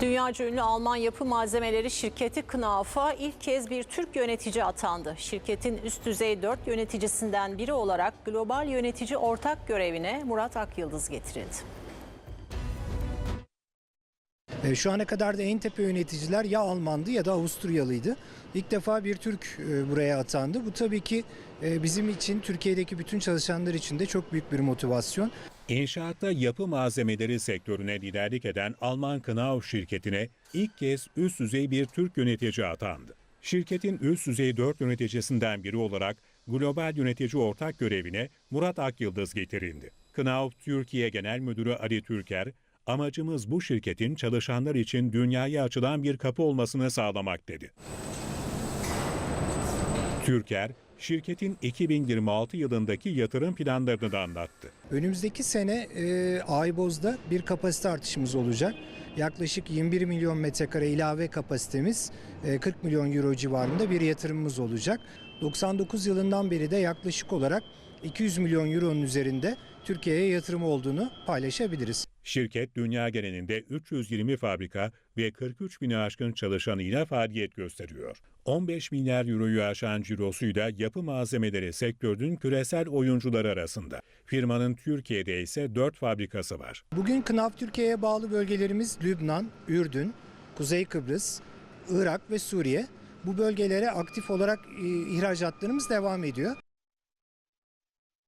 Dünyaca ünlü Alman yapı malzemeleri şirketi Knauf'a ilk kez bir Türk yönetici atandı. Şirketin üst düzey 4 yöneticisinden biri olarak global yönetici ortak görevine Murat Akyıldız getirildi. E, Şu ana kadar da en tepe yöneticiler ya Almandı ya da Avusturyalıydı. İlk defa bir Türk e, buraya atandı. Bu tabii ki e, bizim için, Türkiye'deki bütün çalışanlar için de çok büyük bir motivasyon. İnşaatta yapı malzemeleri sektörüne liderlik eden Alman Knauf şirketine ilk kez üst düzey bir Türk yönetici atandı. Şirketin üst düzey 4 yöneticisinden biri olarak global yönetici ortak görevine Murat Akyıldız getirildi. Knauf Türkiye Genel Müdürü Ali Türker, amacımız bu şirketin çalışanlar için dünyaya açılan bir kapı olmasını sağlamak dedi. Türker, şirketin 2026 yılındaki yatırım planlarını da anlattı. Önümüzdeki sene e, Ayboz'da bir kapasite artışımız olacak. Yaklaşık 21 milyon metrekare ilave kapasitemiz, e, 40 milyon euro civarında bir yatırımımız olacak. 99 yılından beri de yaklaşık olarak 200 milyon euronun üzerinde Türkiye'ye yatırım olduğunu paylaşabiliriz. Şirket dünya genelinde 320 fabrika ve 43 bini aşkın çalışanıyla faaliyet gösteriyor. 15 milyar euroyu aşan cirosuyla yapı malzemeleri sektörünün küresel oyuncuları arasında. Firmanın Türkiye'de ise 4 fabrikası var. Bugün Knauf Türkiye'ye bağlı bölgelerimiz Lübnan, Ürdün, Kuzey Kıbrıs, Irak ve Suriye. Bu bölgelere aktif olarak e, ihracatlarımız devam ediyor.